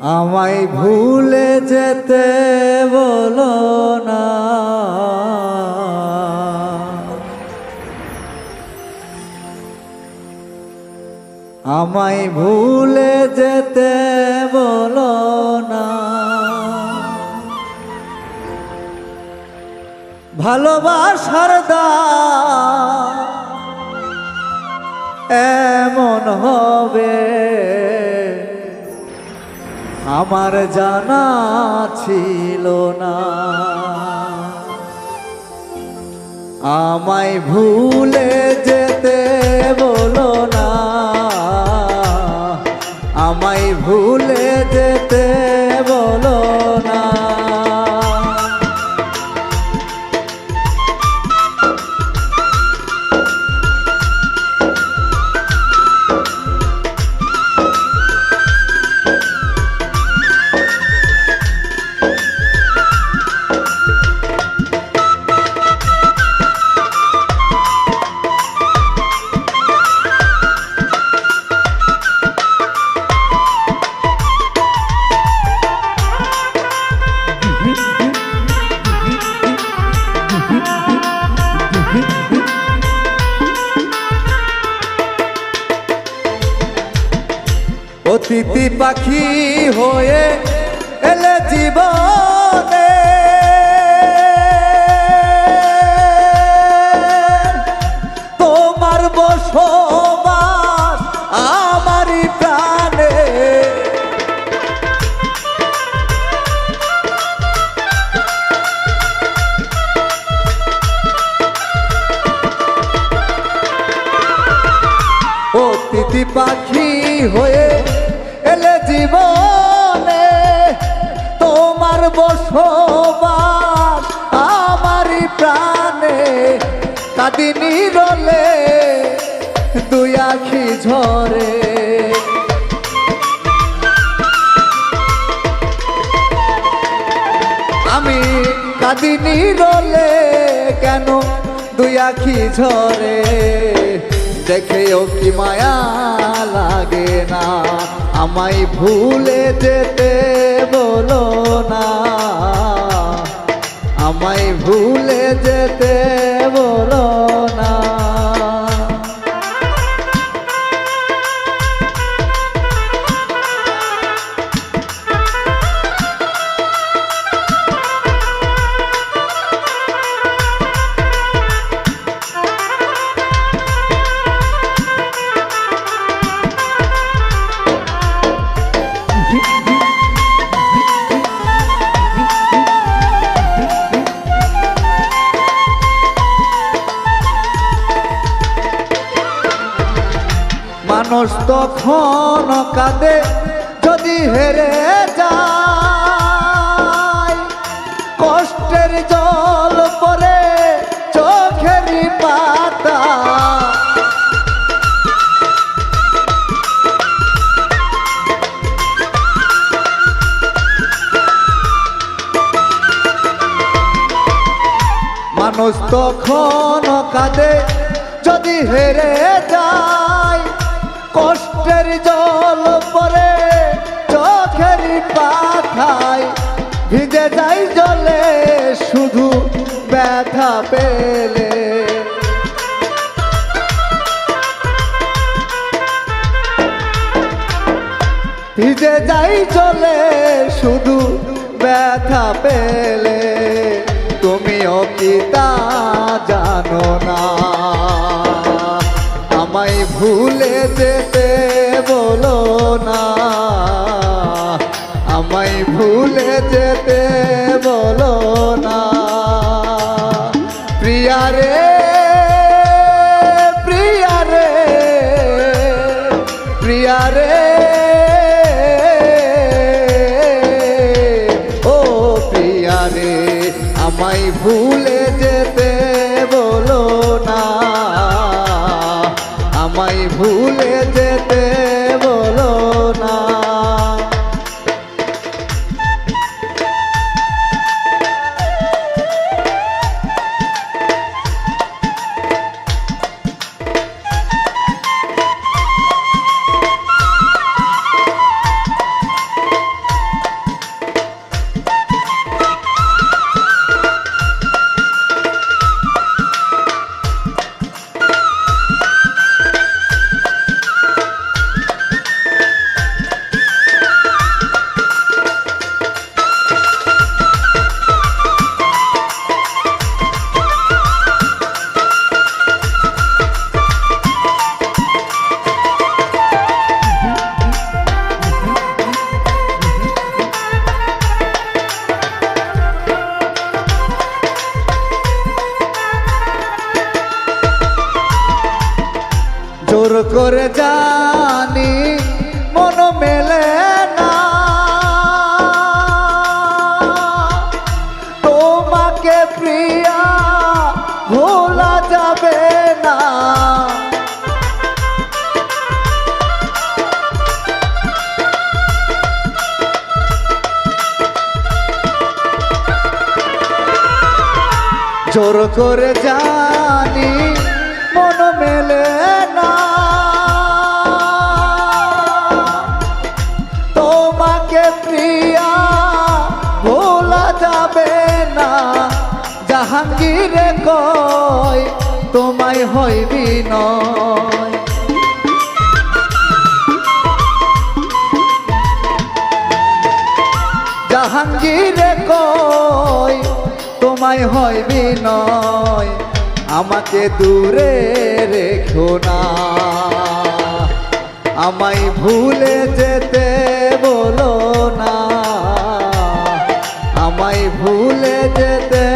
আমায় ভুলে যেতে বলো না। আমায় ভুলে যেতে বলো না। ভালোবাসার দা এমন হবে আমার জানা ছিল না। আমায় ভুলে যেতে বলো না। আমায় ভুলে যেতে অতিথি পাখি হয়ে এলে জীবনে। তোমার বসবাস আমারই প্রাণে। অতিথি পাখি হয়ে জীবনে তোমার বসবাস আমারই প্রাণে কাদিনী রলে দুই আখি ঝরে। আমি কাদিনী রলে কেন দুই আখি ঝরে? দেখেও কি মায়া লাগে না? আমায় ভুলে যেতে বলো না। আমায় ভুলে যেতে বলো না। মানুষ তখন কাঁদে, যদি হেরে যায়। কষ্টের জল পরে চোখেরই পাতা। মানুষ তখন কাঁদে, যদি হেরে যায়। কষ্টের জল পরে চোখের পাখায় ভিজে যাই জলে, শুধু ব্যথা পেলে। ভিজে যাই চলে শুধু ব্যথা পেলে। তুমিও কি তা জানো না? আমায় ভুলে যেতে বলো না। আমায় ভুলে যেতে বলো না। প্রিয়া রে প্রিয়া রে প্রিয়া রে। ও প্রিয়া রে, আমায় ভুলে করে জানি মন মেলে না। তোমাকে প্রিয়া ভোলা যাবে না। জোর করে জানি মন মেলে না। তোমাকে প্রিয়া ভোলা যাবে না। জাহাঙ্গীরে কয়, তোমায় হইবি নয় জাহাঙ্গীরে কয়, তোমায় হইবি নয় আমাকে দূরে রেখো না। আমায় ভুলে যেতে বলো না। আমায় ভুলে যেতে